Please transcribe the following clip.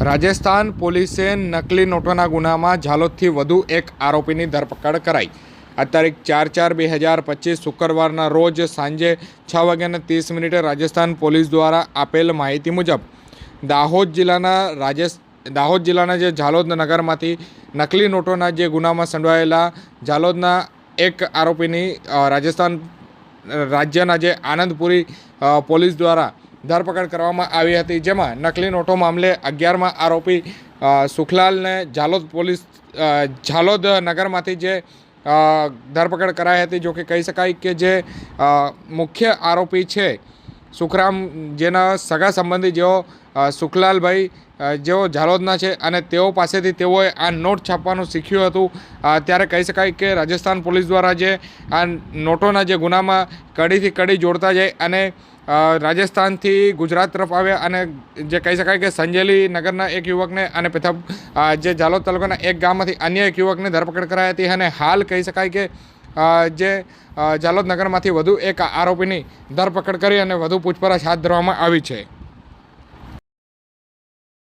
રાજસ્થાન પોલીસે નકલી નોટોના ગુનામાં ઝાલોદથી વધુ એક આરોપીની ધરપકડ કરાઈ. આ તારીખ ચાર ચાર બે હજાર પચીસ શુક્રવારના રોજ સાંજે છ વાગ્યાને ત્રીસ મિનિટે રાજસ્થાન પોલીસ દ્વારા આપેલ માહિતી મુજબ, દાહોદ જિલ્લાના રાજેશ, દાહોદ જિલ્લાના જે ઝાલોદ નગરમાંથી નકલી નોટોના જે ગુનામાં સંડવાયેલા ઝાલોદના એક આરોપીની રાજસ્થાન રાજ્યના જે આનંદપુરી પોલીસ દ્વારા ધરપકડ કરવામાં આવી હતી, જેમાં નકલી નોટો મામલે અગિયારમાં આરોપી સુખલાલને ઝાલોદ પોલીસ ઝાલોદ નગરમાંથી જે ધરપકડ કરાઈ હતી જોકે કહી શકાય કે જે મુખ્ય આરોપી છે સુખરામ, જેના સગા સંબંધી જેઓ સુખલાલભાઈ જેઓ ઝાલોદના છે અને તેઓ પાસેથી તેઓએ આ નોટ છાપવાનું શીખ્યું હતું. ત્યારે કહી શકાય કે રાજસ્થાન પોલીસ દ્વારા જે આ નોટોના જે ગુનામાં કડીથી કડી જોડતા જાય અને રાજસ્થાનથી ગુજરાત તરફ આવ્યા અને જે કહી શકાય કે સંજેલી નગરના એક યુવકને અને પ્રથમ જે ઝાલોદ તાલુકાના એક ગામમાંથી અન્ય એક યુવકને ધરપકડ કરાઈ હતી અને હાલ કહી શકાય કે જે જાલોદ નગરમાંથી વધુ એક આરોપીની ધરપકડ કરી અને વધુ પૂછપરછ હાથ ધરવામાં આવી છે.